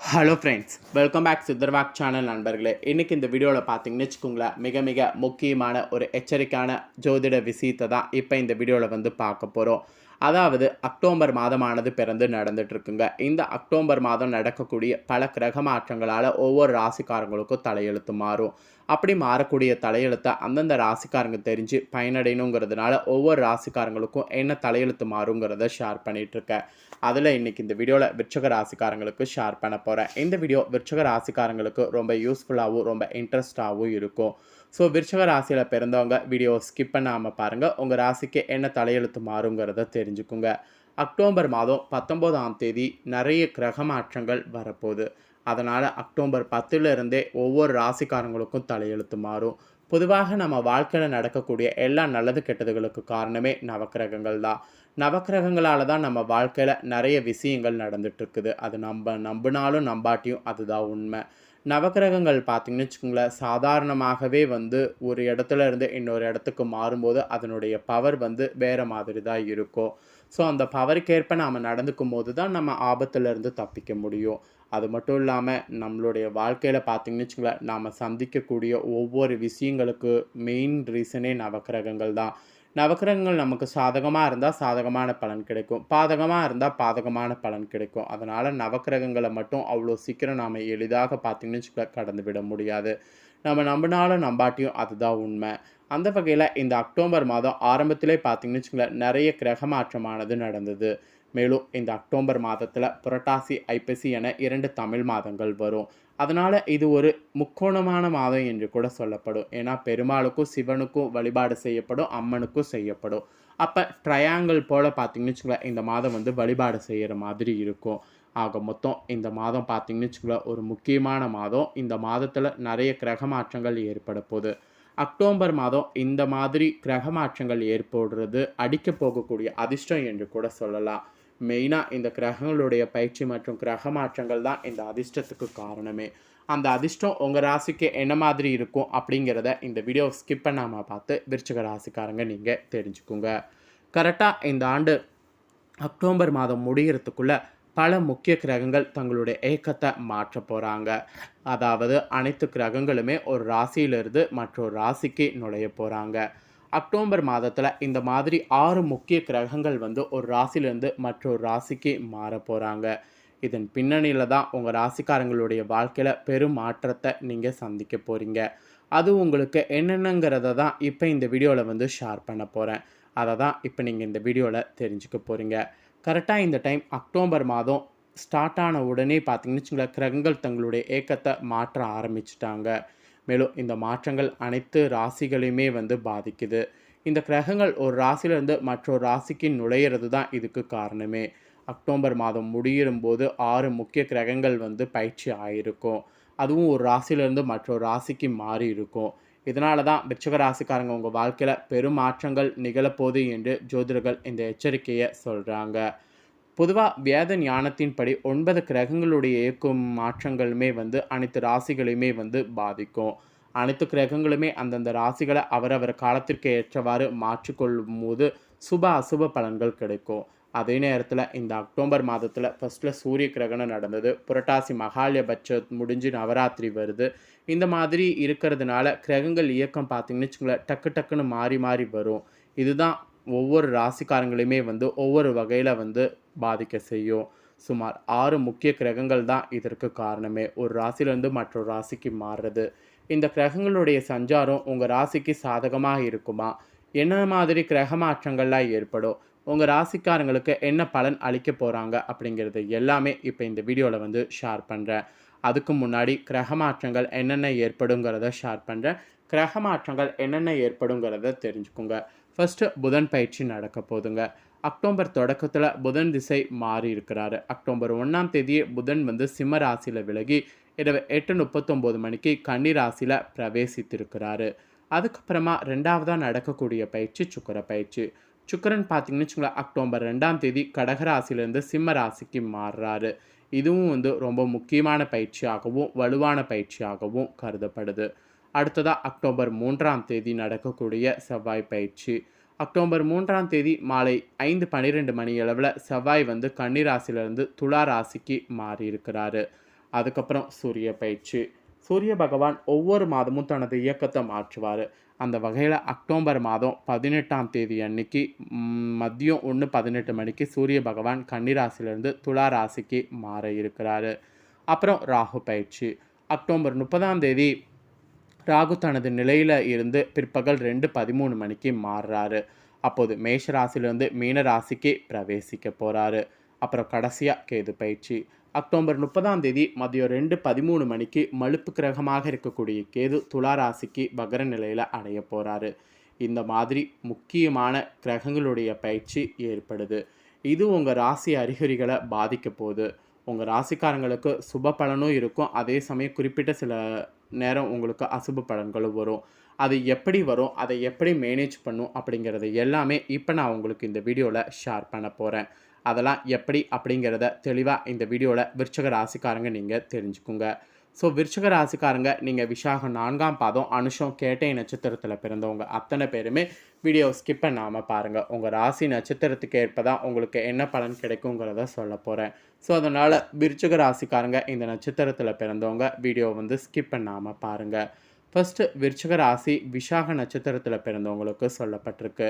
Hello friends welcome back சித்தர்வாக் channel நண்பர்களே. இன்றைக்கி இந்த வீடியோவில் பார்த்தீங்கன்னு வச்சுக்கோங்களேன் மிக மிக முக்கியமான ஒரு எச்சரிக்கையான ஜோதிட விஷயத்தை தான் இப்போ இந்த வீடியோவில் வந்து பார்க்க போகிறோம் அதாவது அக்டோபர் மாதமானது பிறந்து நடந்துட்டுருக்குங்க. இந்த அக்டோபர் மாதம் நடக்கக்கூடிய பல கிரக மாற்றங்களால் ஒவ்வொரு ராசிக்காரங்களுக்கும் தலையெழுத்து மாறும். அப்படி மாறக்கூடிய தலையெழுத்தை அந்தந்த ராசிக்காரங்க தெரிஞ்சு பயனடையணுங்கிறதுனால ஒவ்வொரு ராசிக்காரங்களுக்கும் என்ன தலையெழுத்து மாறுங்கிறத ஷேர் பண்ணிகிட்ருக்கேன் அதில் இன்னைக்கு இந்த வீடியோவில் விருச்சக ராசிக்காரங்களுக்கு ஷேர் பண்ண போகிறேன் இந்த வீடியோ விருச்சக ராசிக்காரங்களுக்கு ரொம்ப யூஸ்ஃபுல்லாகவும் ரொம்ப இன்ட்ரெஸ்டாகவும் இருக்கும். ஸோ விருச்சக ராசியில் பிறந்தவங்க வீடியோ ஸ்கிப் பண்ணாமல் பாருங்கள் உங்கள் ராசிக்கு என்ன தலையெழுத்து மாறுங்கிறத தெரிஞ்சுக்குங்க. அக்டோபர் மாதம் பத்தொம்போதாம் தேதி நிறைய கிரக மாற்றங்கள் வரப்போகுது. அதனால் அக்டோபர் பத்துலேருந்தே ஒவ்வொரு ராசிக்காரங்களுக்கும் தலையெழுத்து மாறும். பொதுவாக நம்ம வாழ்க்கையில் நடக்கக்கூடிய எல்லா நல்லது கெட்டதுகளுக்கு காரணமே நவக்கிரகங்கள் தான். நவக்கிரகங்களால் தான் நம்ம வாழ்க்கையில் நிறைய விஷயங்கள் நடந்துட்டு இருக்குது. அது நம்ம நம்பினாலும் நம்பாட்டியும் அதுதான் உண்மை. நவக்கிரகங்கள் பார்த்தீங்கன்னு வச்சுக்கோங்களேன் சாதாரணமாகவே வந்து ஒரு இடத்துல இருந்து இன்னொரு இடத்துக்கு மாறும்போது அதனுடைய பவர் வந்து வேறு மாதிரி தான் இருக்கும். ஸோ அந்த பவருக்கேற்ப நாம் நடந்துக்கும் போது தான் நம்ம ஆபத்துலேருந்து தப்பிக்க முடியும். அது மட்டும் இல்லாமல் நம்மளுடைய வாழ்க்கையில் பார்த்தீங்கன்னு வச்சுக்கோங்களேன் நாம் சந்திக்கக்கூடிய ஒவ்வொரு விஷயங்களுக்கு மெயின் ரீசனே நவக்கிரகங்கள் தான். நவக்கிரகங்கள் நமக்கு சாதகமாக இருந்தால் சாதகமான பலன் கிடைக்கும். பாதகமாக இருந்தால் பாதகமான பலன் கிடைக்கும். அதனால் நவக்கிரகங்களை மட்டும் அவ்வளோ சீக்கிரம் நாம் எளிதாக பார்த்திங்கன்னு வச்சுக்கோங்களேன் கடந்து விட முடியாது. நம்ம நம்பினாலும் நம்பாட்டியும் அதுதான் உண்மை. அந்த வகையில் இந்த அக்டோபர் மாதம் ஆரம்பத்திலே பார்த்தீங்கன்னு வச்சுக்கோங்களேன் நிறைய கிரக மாற்றமானது நடந்தது. மேலும் இந்த அக்டோபர் மாதத்தில் புரட்டாசி ஐப்பசி என இரண்டு தமிழ் மாதங்கள் வரும். அதனால் இது ஒரு முக்கோணமான மாதம் என்று கூட சொல்லப்படும். ஏன்னா பெருமாளுக்கும் சிவனுக்கும் வழிபாடு செய்யப்படும் அம்மனுக்கும் செய்யப்படும். அப்போ ட்ரையாங்கிள் போல் பார்த்தீங்கன்னு வச்சுக்கோங்களேன் இந்த மாதம் வந்து வழிபாடு செய்கிற மாதிரி இருக்கும். ஆக மொத்தம் இந்த மாதம் பார்த்தீங்கன்னு வச்சுக்கோங்களேன் ஒரு முக்கியமான மாதம். இந்த மாதத்தில் நிறைய கிரக மாற்றங்கள் ஏற்பட போகுது. அக்டோபர் மாதம் இந்த மாதிரி கிரக மாற்றங்கள் ஏற்படுறது அடிக்க போகக்கூடிய அதிர்ஷ்டம் என்று கூட சொல்லலாம். மெயினாக இந்த கிரகங்களுடைய பயிற்சி மற்றும் கிரக மாற்றங்கள் தான் இந்த அதிர்ஷ்டத்துக்கு காரணமே. அந்த அதிர்ஷ்டம் உங்கள் ராசிக்கு என்ன மாதிரி இருக்கும் அப்படிங்கிறத இந்த வீடியோ ஸ்கிப் பண்ணாமல் பார்த்து விருச்சிக ராசிக்காரங்க நீங்கள் தெரிஞ்சுக்குங்க. கரெக்டாக இந்த ஆண்டு அக்டோபர் மாதம் முடிகிறதுக்குள்ளே பல முக்கிய கிரகங்கள் தங்களுடைய ஏக்கத்தை மாற்ற போகிறாங்க அதாவது அனைத்து கிரகங்களுமே ஒரு ராசியிலிருந்து மற்றொரு ராசிக்கு நுழைய போகிறாங்க அக்டோபர் மாதத்தில் இந்த மாதிரி ஆறு முக்கிய கிரகங்கள் வந்து ஒரு ராசியிலேருந்து மற்றொரு ராசிக்கு மாற போகிறாங்க இதன் பின்னணியில் தான் உங்கள் ராசிக்காரங்களுடைய வாழ்க்கையில் பெரும் மாற்றத்தை நீங்கள் சந்திக்க போகிறீங்க அது உங்களுக்கு என்னென்னங்கிறத தான் இப்போ இந்த வீடியோவில் வந்து ஷேர் பண்ண போகிறேன் அதை தான் இப்போ நீங்கள் இந்த வீடியோவில் தெரிஞ்சுக்க போகிறீங்க கரெக்டாக இந்த டைம் அக்டோபர் மாதம் ஸ்டார்ட் ஆன உடனே பார்த்தீங்கன்னு வச்சுங்களேன் கிரகங்கள் தங்களுடைய ஏக்கத்தை மாற்ற ஆரம்பிச்சிட்டாங்க. மேலும் இந்த மாற்றங்கள் அனைத்து ராசிகளையுமே வந்து பாதிக்குது. இந்த கிரகங்கள் ஒரு ராசியிலிருந்து மற்றொரு ராசிக்கு நுழையிறது தான் இதுக்கு காரணமே. அக்டோபர் மாதம் முடியும் போது ஆறு முக்கிய கிரகங்கள் வந்து பயிற்சி ஆகிருக்கும் அதுவும் ஒரு ராசியிலிருந்து மற்றொரு ராசிக்கு மாறி இருக்கும் இதனால தான் விருச்சக ராசிக்காரங்க உங்கள் வாழ்க்கையில் பெரும் மாற்றங்கள் நிகழப்போகுது என்று ஜோதிடர்கள் இந்த எச்சரிக்கையை சொல்கிறாங்க பொதுவாக வேத ஞானத்தின்படி ஒன்பது கிரகங்களுடைய இயக்கும் மாற்றங்களுமே வந்து அனைத்து ராசிகளையுமே வந்து பாதிக்கும். அனைத்து கிரகங்களுமே அந்தந்த ராசிகளை அவரவர் காலத்திற்கு ஏற்றவாறு மாற்றிக்கொள்ளும் போது சுப அசுப பலன்கள் கிடைக்கும். அதே நேரத்தில் இந்த அக்டோபர் மாதத்தில் ஃபஸ்ட்டில் சூரிய கிரகணம் நடந்தது. புரட்டாசி மகாலயபட்ச முடிஞ்சு நவராத்திரி வருது. இந்த மாதிரி இருக்கிறதுனால கிரகங்கள் இயக்கம் பார்த்திங்கன்னு வச்சுக்கோங்களேன் டக்கு டக்குன்னு மாறி மாறி வரும். இதுதான் ஒவ்வொரு ராசிக்காரங்களையுமே வந்து ஒவ்வொரு வகையில் வந்து பாதிக்க செய்யும் சுமார் ஆறு முக்கிய கிரகங்கள் தான் இதற்கு காரணமே. ஒரு ராசியிலிருந்து மற்றொரு ராசிக்கு மாறுறது. இந்த கிரகங்களுடைய சஞ்சாரம் உங்கள் ராசிக்கு சாதகமாக இருக்குமா? என்ன மாதிரி கிரக மாற்றங்கள்லாம் ஏற்படும்? உங்கள் ராசிக்காரங்களுக்கு என்ன பலன் அளிக்க போகிறாங்க அப்படிங்கிறது எல்லாமே இப்போ இந்த வீடியோவில் வந்து ஷேர் பண்ணுறேன் அதுக்கு முன்னாடி கிரக மாற்றங்கள் என்னென்ன ஏற்படுங்கிறத ஷேர் பண்ணுறேன் கிரக மாற்றங்கள் என்னென்ன ஏற்படுங்கிறத தெரிஞ்சுக்கோங்க. ஃபஸ்ட்டு புதன் பயிற்சி நடக்க போதுங்க அக்டோபர் தொடக்கத்தில் புதன் திசை மாறி இருக்கிறாரு. அக்டோபர் ஒன்றாம் தேதியே புதன் வந்து சிம்ம ராசியில் விலகி இரவு எட்டு முப்பத்தொம்போது மணிக்கு கன்னி ராசியில் பிரவேசித்திருக்கிறாரு. அதுக்கப்புறமா ரெண்டாவதாக நடக்கக்கூடிய பயிற்சி சுக்கர பயிற்சி. சுக்கரன் பார்த்தீங்கன்னு வச்சுக்கோங்களேன் அக்டோபர் ரெண்டாம் தேதி கடகராசிலேருந்து சிம்ம ராசிக்கு மாறுறாரு. இதுவும் வந்து ரொம்ப முக்கியமான பயிற்சியாகவும் வலுவான பயிற்சியாகவும் கருதப்படுது. அடுத்ததாக அக்டோபர் மூன்றாம் தேதி நடக்கக்கூடிய செவ்வாய் பயிற்சி. அக்டோபர் மூன்றாம் தேதி மாலை ஐந்து பன்னிரெண்டு மணி அளவில் செவ்வாய் வந்து கன்னிராசிலிருந்து துலா ராசிக்கு மாறி இருக்கிறாரு அதுக்கப்புறம் சூரிய பயிற்சி. சூரிய பகவான் ஒவ்வொரு மாதமும் தனது இயக்கத்தை மாற்றுவார். அந்த வகையில் அக்டோபர் மாதம் பதினெட்டாம் தேதி அன்னைக்கு மதியம் ஒன்று பதினெட்டு மணிக்கு சூரிய பகவான் கன்னிராசிலிருந்து துலா ராசிக்கு மாற இருக்கிறாரு. அப்புறம் ராகு பயிற்சி. அக்டோபர் முப்பதாம் தேதி ராகு தனது நிலையில் இருந்து பிற்பகல் ரெண்டு பதிமூணு மணிக்கு மாறுறாரு. அப்போது மேஷ ராசியிலிருந்து மீன ராசிக்கு பிரவேசிக்க போகிறாரு அப்புறம் கடைசியாக கேது பயிற்சி. அக்டோபர் முப்பதாம் தேதி மதியம் ரெண்டு பதிமூணு மணிக்கு மழுப்பு கிரகமாக இருக்கக்கூடிய கேது துலா ராசிக்கு வகர நிலையில் அடைய போகிறாரு இந்த மாதிரி முக்கியமான கிரகங்களுடைய பயிற்சி ஏற்படுது. இது உங்கள் ராசி அறிகுறிகளை பாதிக்க போகுது. உங்கள் ராசிக்காரங்களுக்கு சுப பலனும் இருக்கும். அதே சமயம் குறிப்பிட்ட சில நேரம் உங்களுக்கு அசுப பலன்களும் வரும். அது எப்படி வரும்? அதை எப்படி மேனேஜ் பண்ணும்? அப்படிங்கிறது எல்லாமே இப்போ நான் உங்களுக்கு இந்த வீடியோவில் ஷேர் பண்ண போகிறேன் அதெல்லாம் எப்படி அப்படிங்கிறத தெளிவாக இந்த வீடியோவில் விருச்சக ராசிக்காரங்க நீங்கள் தெரிஞ்சுக்குங்க. ஸோ விருச்சக ராசிக்காரங்க நீங்கள் விஷாக நான்காம் பாதம் அனுஷம் கேட்டை நட்சத்திரத்தில் பிறந்தவங்க. அத்தனை பேருமே வீடியோ ஸ்கிப் பண்ணாமல் பாருங்கள் உங்கள் ராசி நட்சத்திரத்துக்கு ஏற்ப தான் உங்களுக்கு என்ன பலன் கிடைக்குங்கிறத சொல்ல போகிறேன் ஸோ அதனால் விருச்சக ராசிக்காரங்க இந்த நட்சத்திரத்தில் பிறந்தவங்க வீடியோ வந்து ஸ்கிப் பண்ணாமல் பாருங்கள் ஃபஸ்ட்டு விருச்சக ராசி விஷாக நட்சத்திரத்தில் பிறந்தவங்களுக்கு சொல்லப்பட்டிருக்கு.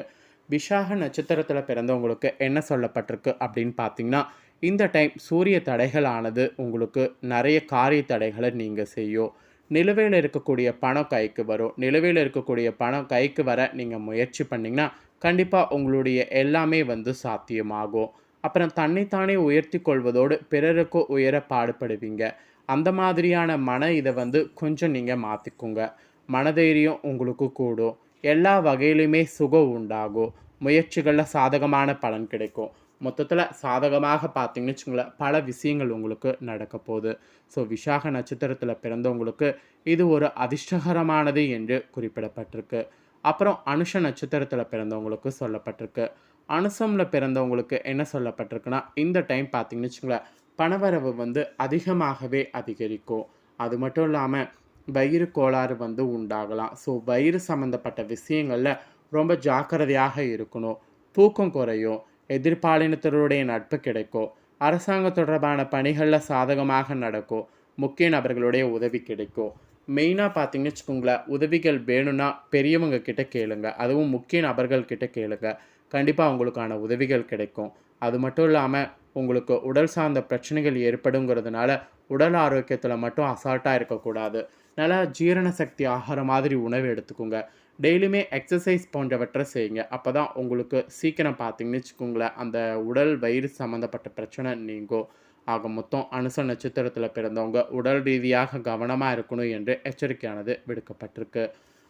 விஷாக நட்சத்திரத்தில் பிறந்தவங்களுக்கு என்ன சொல்லப்பட்டிருக்கு அப்படின்னு பார்த்தீங்கன்னா இந்த டைம் சூரிய தடைகளானது உங்களுக்கு நிறைய காரிய தடைகளை நீங்கள் செய்யும் நிலுவையில் இருக்கக்கூடிய பணம் கைக்கு வரும் நிலுவையில் இருக்கக்கூடிய பணம் கைக்கு வர நீங்கள் முயற்சி பண்ணிங்கன்னா கண்டிப்பாக உங்களுடைய எல்லாமே வந்து சாத்தியமாகும் அப்புறம் தன்னைத்தானே உயர்த்தி கொள்வதோடு பிறருக்கும் உயர பாடுபடுவீங்க. அந்த மாதிரியான மன இதை வந்து கொஞ்சம் நீங்கள் மாற்றிக்குங்க மனதைரியம் உங்களுக்கு கூடும். எல்லா வகையிலுமே சுகம் உண்டாகும். முயற்சிகளில் சாதகமான பலன் கிடைக்கும். மொத்தத்தில் சாதகமாக பார்த்தீங்கன்னு வச்சுங்களேன் பல விஷயங்கள் உங்களுக்கு நடக்க போகுது. ஸோ விசாக நட்சத்திரத்தில் பிறந்தவங்களுக்கு இது ஒரு அதிர்ஷ்டகரமானது என்று குறிப்பிடப்பட்டிருக்கு. அப்புறம் அனுஷ நட்சத்திரத்தில் பிறந்தவங்களுக்கு சொல்லப்பட்டிருக்கு. அனுசமில் பிறந்தவங்களுக்கு என்ன சொல்லப்பட்டிருக்குன்னா இந்த டைம் பார்த்தீங்கன்னு வச்சுங்களேன் பணவரவு வந்து அதிகமாகவே அதிகரிக்கும். அது மட்டும் இல்லாமல் வயிறு கோளாறு வந்து உண்டாகலாம். ஸோ வயிறு சம்மந்தப்பட்ட விஷயங்களில் ரொம்ப ஜாக்கிரதையாக இருக்கணும். தூக்கம் குறையும். எதிர்பாலினத்தருடைய நட்பு கிடைக்கும் அரசாங்க தொடர்பான பணிகளில் சாதகமாக நடக்கும் முக்கிய நபர்களுடைய உதவி கிடைக்கும் மெயினாக பார்த்தீங்கன்னு வச்சுக்கோங்களேன் உதவிகள் வேணும்னா பெரியவங்க கிட்ட கேளுங்க. அதுவும் முக்கிய நபர்கள் கிட்ட கேளுங்க. கண்டிப்பாக உங்களுக்கான உதவிகள் கிடைக்கும். அது மட்டும் இல்லாமல் உங்களுக்கு உடல் சார்ந்த பிரச்சனைகள் ஏற்படுங்கிறதுனால உடல் ஆரோக்கியத்தில் மட்டும் அசால்ட்டாக இருக்கக்கூடாது. நல்லா ஜீரண சக்தி ஆகிற மாதிரி உணவு எடுத்துக்கோங்க. டெய்லியுமே எக்ஸசைஸ் போன்றவற்றை செய்யுங்க. அப்போ தான் உங்களுக்கு சீக்கிரம் பார்த்தீங்கன்னு வச்சுக்கோங்களேன் அந்த உடல் வயிறு சம்மந்தப்பட்ட பிரச்சனை நீங்கும். ஆக மொத்தம் அனுச நட்சத்திரத்தில் பிறந்தவங்க உடல் ரீதியாக கவனமாக இருக்கணும் என்று எச்சரிக்கையானது விடுக்கப்பட்டிருக்கு.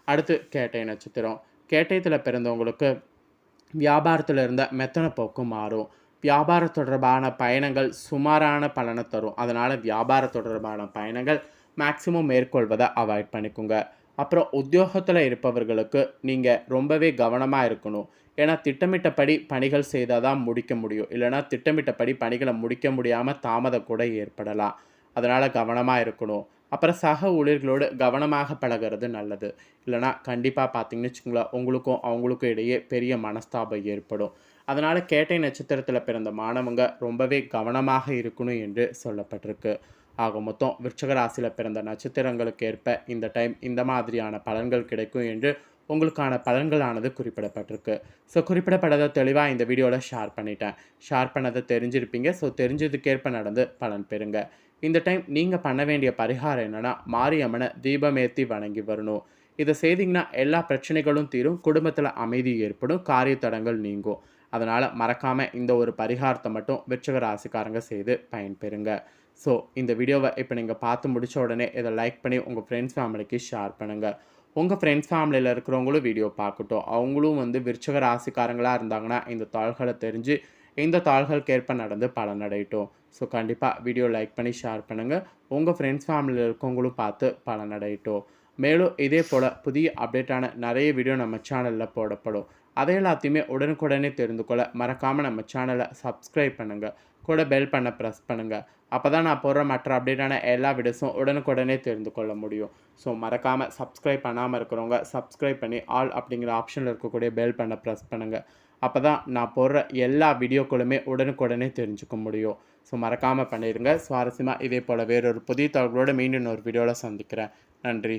அடுத்து கேட்டை நட்சத்திரம். கேட்டயத்தில் பிறந்தவங்களுக்கு வியாபாரத்தில் இருந்த மெத்தனை போக்கு மாறும். வியாபார தொடர்பான பயணங்கள் சுமாரான பலனை தரும். அதனால் வியாபார தொடர்பான பயணங்கள் மேக்சிமம் மேற்கொள்வதை அவாய்ட் பண்ணிக்கோங்க. அப்புறம் உத்தியோகத்தில் இருப்பவர்களுக்கு நீங்கள் ரொம்பவே கவனமாக இருக்கணும். ஏன்னா திட்டமிட்டபடி பணிகள் செய்தால் தான் முடிக்க முடியும். இல்லைன்னா திட்டமிட்டபடி பணிகளை முடிக்க முடியாமல் தாமதம் கூட ஏற்படலாம். அதனால் கவனமாக இருக்கணும். அப்புறம் சக ஊழியர்களோடு கவனமாக பழகிறது நல்லது. இல்லைனா கண்டிப்பாக பார்த்தீங்கன்னு வச்சுக்கோங்களேன் உங்களுக்கும் அவங்களுக்கும் இடையே பெரிய மனஸ்தாபம் ஏற்படும். அதனால் கேட்டை நட்சத்திரத்தில் பிறந்த மாணவங்க ரொம்பவே கவனமாக இருக்கணும் என்று சொல்லப்பட்டிருக்கு. ஆக மொத்தம் விருச்சகராசியில் பிறந்த நட்சத்திரங்களுக்கு ஏற்ப இந்த டைம் இந்த மாதிரியான பலன்கள் கிடைக்கும் என்று உங்களுக்கான பலன்களானது குறிப்பிடப்பட்டிருக்கு. ஸோ குறிப்பிடப்பட்டதை தெளிவாக இந்த வீடியோவில் ஷேர் பண்ணிட்டேன். ஷேர் பண்ணதை தெரிஞ்சிருப்பீங்க. ஸோ தெரிஞ்சதுக்கேற்ப நடந்து பலன் பெறுங்க. இந்த டைம் நீங்கள் பண்ண வேண்டிய பரிகாரம் என்னென்னா மாரியம்மனை தீபமேத்தி வணங்கி வரணும். இதை செய்திங்கன்னா எல்லா பிரச்சனைகளும் தீரும் குடும்பத்தில் அமைதி ஏற்படும் காரிய தடங்கள் நீங்கும். அதனால் மறக்காமல் இந்த ஒரு பரிகாரத்தை மட்டும் விருச்சக ராசிக்காரங்க செய்து பயன்பெறுங்க. ஸோ இந்த வீடியோவை இப்போ நீங்கள் பார்த்து முடிச்ச உடனே இதை லைக் பண்ணி உங்கள் ஃப்ரெண்ட்ஸ் ஃபேமிலிக்கு ஷேர் பண்ணுங்கள் உங்கள் ஃப்ரெண்ட்ஸ் ஃபேமிலியில் இருக்கிறவங்களும் வீடியோ பார்க்கட்டும். அவங்களும் வந்து விருச்சக ராசிக்காரங்களாக இருந்தாங்கன்னா இந்த தாள்களை தெரிஞ்சு இந்த தாள்களுக்கேற்ப நடந்து பலனடையட்டும் ஸோ கண்டிப்பாக வீடியோ லைக் பண்ணி ஷேர் பண்ணுங்கள் உங்கள் ஃப்ரெண்ட்ஸ் ஃபேமிலியில் இருக்கவங்களும் பார்த்து பலனடையட்டும் மேலும் இதே போல் புதிய அப்டேட்டான நிறைய வீடியோ நம்ம சேனலில் போடப்படும். அதை எல்லாத்தையுமே உடனுக்குடனே தெரிந்து கொள்ள மறக்காமல் நம்ம சேனலை சப்ஸ்கிரைப் பண்ணுங்கள் கூட பெல் பண்ண ப்ரெஸ் பண்ணுங்கள் அப்போ தான் நான் போடுற மற்ற அப்டேட்டான எல்லா வீடியோஸும் உடனுக்குடனே தெரிந்து கொள்ள முடியும். ஸோ மறக்காமல் சப்ஸ்கிரைப் பண்ணாமல் இருக்கிறவங்க சப்ஸ்கிரைப் பண்ணி ஆல் அப்படிங்கிற ஆப்ஷனில் இருக்கக்கூடிய பெல் பண்ண ப்ரெஸ் பண்ணுங்கள் அப்போ தான் நான் போடுற எல்லா வீடியோக்களுமே உடனுக்குடனே தெரிஞ்சுக்க முடியும். ஸோ மறக்காமல் பண்ணிடுங்க சுவாரஸ்யமாக இதே போல் வேறொரு புதிய தகவலோடு மீண்டும் ஒரு வீடியோவில் சந்திக்கிறேன். நன்றி.